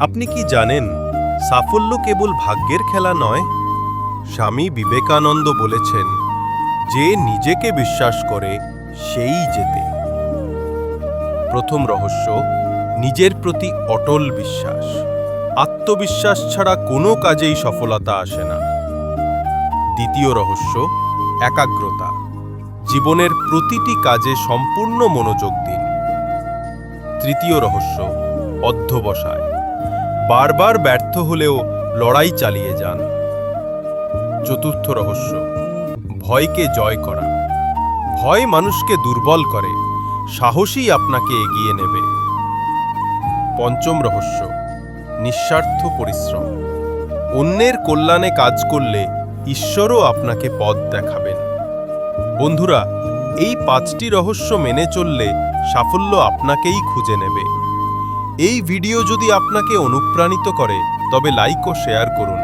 আপনি কি জানেন, সাফল্য কেবল ভাগ্যের খেলা নয়, স্বামী বিবেকানন্দ বলেছেন, যে নিজেকে বিশ্বাস করে, সেই জেতে। প্রথম রহস্য, নিজের প্রতি অটল বিশ্বাস। আত্মবিশ্বাস ছাড়া কোনো কাজেই সফলতা আসে না। দ্বিতীয় রহস্য, একাগ্রতা। জীবনের প্রতিটি কাজে সম্পূর্ণ মনোযোগ দিন। তৃতীয় রহস্য, অধ্যবসায়। বারবার ব্যর্থ হলেও লড়াই চালিয়ে যান। চতুর্থ রহস্য, ভয়কে জয় করা। ভয় মানুষকে দুর্বল করে সাহসী আপনাকে এগিয়ে নেবে। পঞ্চম রহস্য, নিঃস্বার্থ পরিশ্রম। অন্যের কল্যাণে কাজ করলে ঈশ্বরও আপনাকে পথ দেখাবেন। বন্ধুরা, এই পাঁচটি রহস্য মেনে চললে সাফল্য আপনাকেই খুঁজে নেবে। এই ভিডিও যদি আপনাকে অনুপ্রাণিত করে তবে লাইক ও শেয়ার করুন।